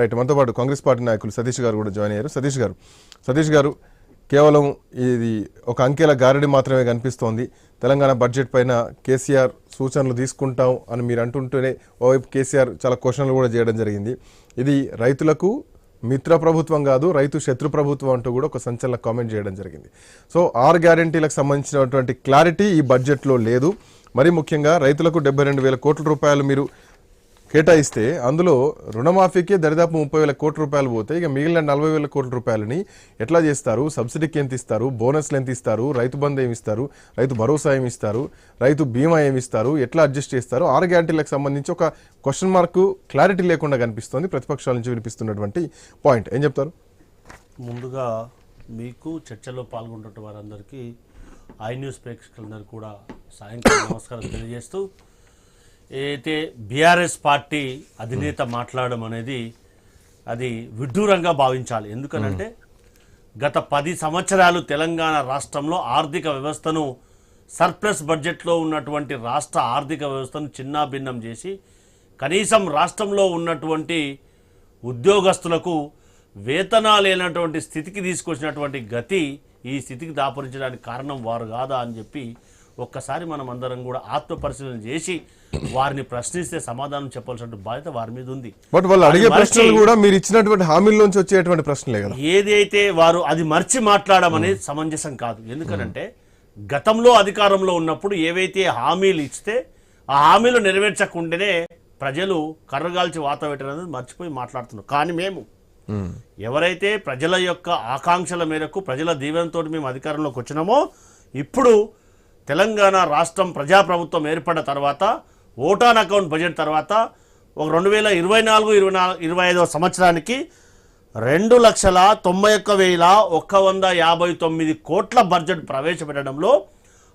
Right మనతో పాటు Congress party నాయకులు సతీష్ గారు కూడా జాయిన్ అయ్యారు. సతీష్ గారు సతీష్ గారు కేవలం ఇది ఒక అంకెల గారడి మాత్రమే కనిపిస్తోంది. తెలంగాణ బడ్జెట్ పైన కేసీఆర్ సూచనలు తీసుకుంటాం అని మీరు అంటుంటేనే ఓవైపు కేసీఆర్ చాలా క్వశ్చన్లు కూడా చేయడం జరిగింది. ఇది రైతులకు మిత్ర ప్రభుత్వం కాదు రైతు శత్రు ప్రభుత్వం అంటూ కూడా ఒక సంచలన కామెంట్ చేయడం జరిగింది. సో ఆరు గ్యారంటీలకు సంబంధించినటువంటి క్లారిటీ ఈ బడ్జెట్లో లేదు. మరి ముఖ్యంగా రైతులకు డెబ్బై రెండు వేల కోట్ల రూపాయలు మీరు కేటాయిస్తే అందులో రుణమాఫీకి దరిదాపు ముప్పై వేల కోట్ల రూపాయలు పోతే ఇక మిగిలిన నలభై వేల కోట్ల రూపాయలని ఎట్లా చేస్తారు? సబ్సిడీకి ఎంత ఇస్తారు? బోనస్లు ఎంత ఇస్తారు? రైతు బంధు ఏమి ఇస్తారు? రైతు భరోసా ఏమి ఇస్తారు? రైతు బీమా ఏమి ఇస్తారు? ఎట్లా అడ్జస్ట్ చేస్తారు? ఆరు గ్యారంటీలకు సంబంధించి ఒక క్వశ్చన్ మార్క్ క్లారిటీ లేకుండా కనిపిస్తోంది. ప్రతిపక్షాల నుంచి వినిపిస్తున్నటువంటి పాయింట్. ఏం చెప్తారు? ముందుగా మీకు చర్చలో పాల్గొంటున్న వారందరికీ ఐ న్యూస్ ప్రేక్షకులందరూ కూడా సాయంకాలం నమస్కారం తెలియజేస్తూ ఏదైతే బీఆర్ఎస్ పార్టీ అధినేత మాట్లాడడం అనేది అది విడ్డూరంగా భావించాలి. ఎందుకనంటే గత పది సంవత్సరాలు తెలంగాణ రాష్ట్రంలో ఆర్థిక వ్యవస్థను సర్ప్లస్ బడ్జెట్లో ఉన్నటువంటి రాష్ట్ర ఆర్థిక వ్యవస్థను చిన్నాభిన్నం చేసి కనీసం రాష్ట్రంలో ఉన్నటువంటి ఉద్యోగస్తులకు వేతనాలు లేనటువంటి స్థితికి తీసుకొచ్చినటువంటి గతి ఈ స్థితికి దాపరించడానికి కారణం వారు కాదా అని చెప్పి ఒక్కసారి మనం అందరం కూడా ఆత్మ పరిశీలన చేసి వారిని ప్రశ్నిస్తే సమాధానం చెప్పాల్సిన బాధ్యత వారి మీద ఉంది. బట్ వాళ్ళు అడిగే ప్రశ్నలు కూడా మీరు ఇచ్చినటువంటి హామీల నుంచి వచ్చేటువంటి ప్రశ్నలే కదా. ఏదైతే వారు అది మర్చి మాట్లాడడం అనేది సమంజసం కాదు. ఎందుకనంటే గతంలో అధికారంలో ఉన్నప్పుడు ఏవైతే హామీలు ఇస్తే ఆ హామీలు నెరవేర్చకుండానే ప్రజలు కర్రగాల్చి వాత పెట్టడం అనేది మర్చిపోయి మాట్లాడుతున్నారు. కానీ మేము ఉమ్. ఎవరైతే ప్రజల యొక్క ఆకాంక్షల మేరకు ప్రజల దీవెనతో మేము అధికారంలోకి వచ్చినామో ఇప్పుడు తెలంగాణ రాష్ట్రం ప్రజాప్రభుత్వం ఏర్పడిన తర్వాత ఓటాన్ అకౌంట్ బడ్జెట్ తర్వాత ఒక రెండు వేల ఇరవై నాలుగు ఇరవై నాలుగు ఇరవై ఐదవ సంవత్సరానికి రెండు లక్షల తొంభై ఒక్క వేల ఒక్క వంద యాభై తొమ్మిది కోట్ల బడ్జెట్ ప్రవేశపెట్టడంలో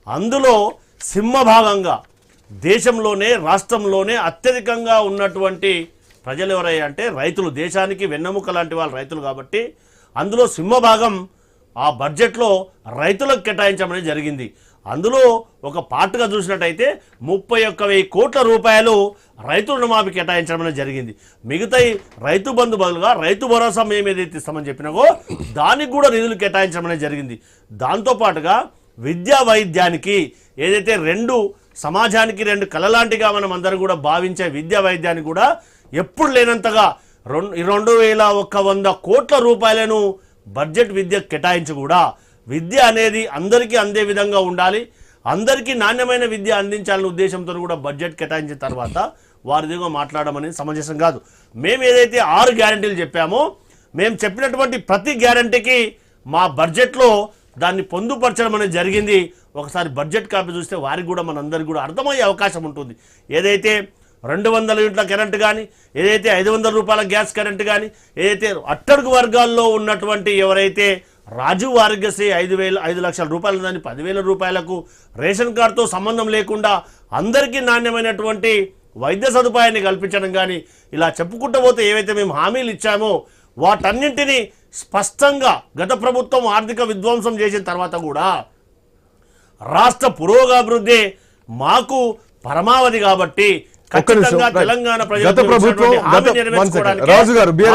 అందులో సింహభాగంగా దేశంలోనే రాష్ట్రంలోనే అత్యధికంగా ఉన్నటువంటి ప్రజలు ఎవరయ్యా అంటే రైతులు. దేశానికి వెన్నెముక లాంటి వాళ్ళు రైతులు కాబట్టి అందులో సింహభాగం ఆ బడ్జెట్లో రైతులకు కేటాయించడం జరిగింది. అందులో ఒక పార్ట్గా చూసినట్టయితే ముప్పై ఒక్క వెయ్యి కోట్ల రూపాయలు రైతు రుణమాఫీ కేటాయించడం జరిగింది. మిగతా రైతు బంధు బదులుగా రైతు భరోసా మేము ఏదైతే ఇస్తామని చెప్పినాగో దానికి కూడా నిధులు కేటాయించడం జరిగింది. దాంతోపాటుగా విద్యా వైద్యానికి ఏదైతే రెండు సమాజానికి రెండు కళలాంటిగా మనం అందరం కూడా భావించే విద్యా వైద్యానికి కూడా ఎప్పుడు లేనంతగా రెండు రెండు వేల ఒక్క వంద కోట్ల రూపాయలను బడ్జెట్ విద్య కేటాయించి కూడా విద్య అనేది అందరికీ అందే విధంగా ఉండాలి. అందరికీ నాణ్యమైన విద్య అందించాలనే ఉద్దేశంతో కూడా బడ్జెట్ కేటాయించిన తర్వాత వారిదిగా మాట్లాడడం అనేది సమంజసం కాదు. మేము ఏదైతే ఆరు గ్యారంటీలు చెప్పామో మేము చెప్పినటువంటి ప్రతి గ్యారంటీకి మా బడ్జెట్లో దాన్ని పొందుపరచడం అనేది జరిగింది. ఒకసారి బడ్జెట్ కాపీ చూస్తే వారికి కూడా మనందరికీ కూడా అర్థమయ్యే అవకాశం ఉంటుంది. ఏదైతే రెండు వందల యూనిట్ల కరెంటు కానీ ఏదైతే ఐదు వందల రూపాయల గ్యాస్ కరెంటు కానీ ఏదైతే అట్టడుగు వర్గాల్లో ఉన్నటువంటి ఎవరైతే రాజు ఆరోగ్యశ్రీ ఐదు వేల ఐదు లక్షల రూపాయలు దాన్ని పదివేల రూపాయలకు రేషన్ కార్డుతో సంబంధం లేకుండా అందరికీ నాణ్యమైనటువంటి వైద్య సదుపాయాన్ని కల్పించడం కానీ ఇలా చెప్పుకుంటూ పోతే ఏవైతే మేము హామీలు ఇచ్చామో వాటన్నింటినీ స్పష్టంగా గత ప్రభుత్వం ఆర్థిక విధ్వంసం చేసిన తర్వాత కూడా రాష్ట్ర పురోగాభివృద్ధి మాకు పరమావధి కాబట్టి. ఖచ్చితంగా. తెలంగాణ. నెరవేర్చుకోవడానికి BRS